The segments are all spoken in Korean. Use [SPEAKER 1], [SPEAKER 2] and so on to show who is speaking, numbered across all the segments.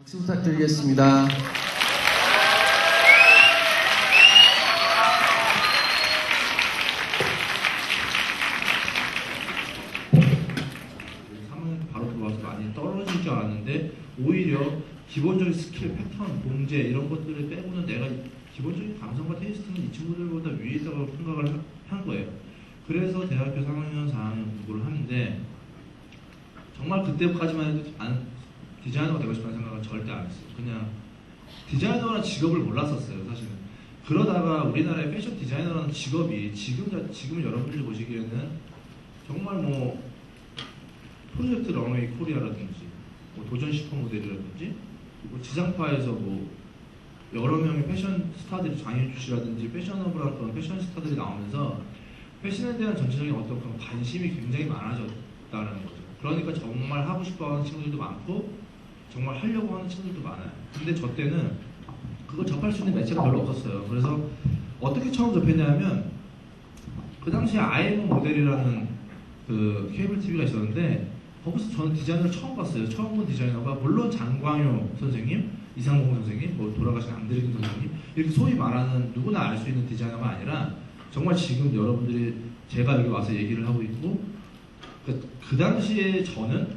[SPEAKER 1] 박수 부탁드리겠습니다.
[SPEAKER 2] 오히려 기본적인 스킬, 패턴, 봉제 이런 것들을 빼고는 내가 기본적인 감성과 테이스트는 이 친구들보다 위에 있다고 생각을 하- 한 거예요. 그래서 대학교 3학년, 4학년 공부를 하는데 정말 그때까지만 해도 안, 디자이너가 되고 싶다는 생각은 절대 안 했어요. 그냥 디자이너라는 직업을 몰랐었어요, 사실은. 그러다가 우리나라의 패션 디자이너라는 직업이 지금, 지금 여러분들이 보시기에는 정말 뭐 프로젝트 런웨이 코리아라든지 뭐 도전 슈퍼 모델이라든지 그리고 지상파에서 뭐 여러 명의 패션 스타들이 장현주 씨라든지 패셔너블한 그런 패션 스타들이 나오면서 패션에 대한 전체적인 어떤 그런 관심이 굉장히 많아졌다는 거죠. 그러니까 정말 하고 싶어하는 친구들도 많고 정말 하려고 하는 친구들도 많아요. 근데 저 때는 그걸 접할 수 있는 매체가 별로 없었어요. 그래서 어떻게 처음 접했냐면 그 당시에 아이엠 모델이라는 그 케이블 TV가 있었는데 거기서 저는 디자이너를 처음 봤어요. 처음 본 디자이너가 물론 장광효 선생님, 이상봉 선생님, 뭐 돌아가신 안드레긴 선생님 이렇게 소위 말하는 누구나 알 수 있는 디자이너가 아니라 정말 지금 여러분들이 제가 여기 와서 얘기를 하고 있고 그, 그 당시에 저는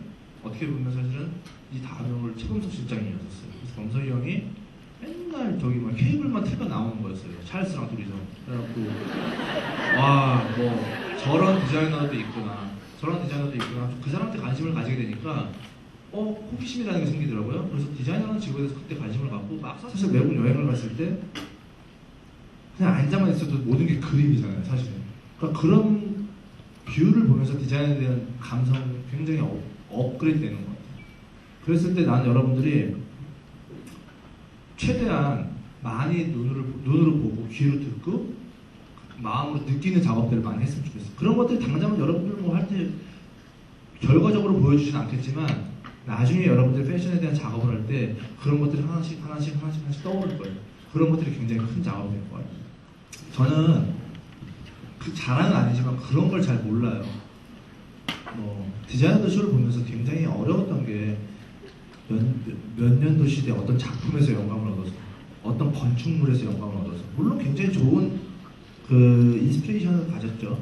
[SPEAKER 2] 어떻게 보면 사실은 이 다음을 최범석 실장이었었어요. 그래서 범석이 형이 맨날 저기 막 케이블만 틀고 나오는 거였어요. 찰스랑 둘이서. 그래갖고 와 뭐 저런 디자이너도 있구나. 저런 디자이너도 있구나. 그 사람한테 관심을 가지게 되니까 어 호기심이라는 게 생기더라고요. 그래서 디자이너라는 직업에 대해서 그때 관심을 갖고 막 사실 외국 여행을 갔을 때 그냥 앉아만 있어도 모든 게 그림이잖아요, 사실은. 그러니까 그런 뷰를 보면서 디자인에 대한 감성이 굉장히 업, 업그레이드 되는 것 같아요. 그랬을 때 나는 여러분들이 최대한 많이 눈으로, 눈으로 보고 귀로 듣고 마음으로 느끼는 작업들을 많이 했으면 좋겠어요. 그런 것들이 당장은 여러분들 뭐 할 때 결과적으로 보여주진 않겠지만 나중에 여러분들 패션에 대한 작업을 할 때 그런 것들이 하나씩 하나씩 하나씩 하나씩 떠오를 거예요. 그런 것들이 굉장히 큰 작업이 될 거예요. 저는 그 자랑은 아니지만 그런 걸 잘 몰라요. 뭐 디자이너들 쇼를 보면서 굉장히 어려웠던 게 몇, 몇 년도 시대 어떤 작품에서 영감을 얻어서 어떤 건축물에서 영감을 얻어서 물론 굉장히 좋은 그 인스피레이션을 가졌죠.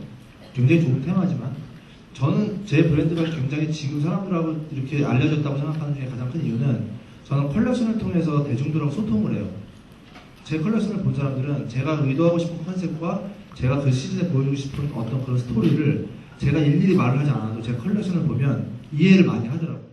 [SPEAKER 2] 굉장히 좋은 테마지만 저는 제 브랜드가 굉장히 지금 사람들하고 이렇게 알려졌다고 생각하는 중에 가장 큰 이유는 저는 컬렉션을 통해서 대중들하고 소통을 해요. 제 컬렉션을 본 사람들은 제가 의도하고 싶은 컨셉과 제가 그 시즌에 보여주고 싶은 어떤 그런 스토리를 제가 일일이 말을 하지 않아도 제 컬렉션을 보면 이해를 많이 하더라고요.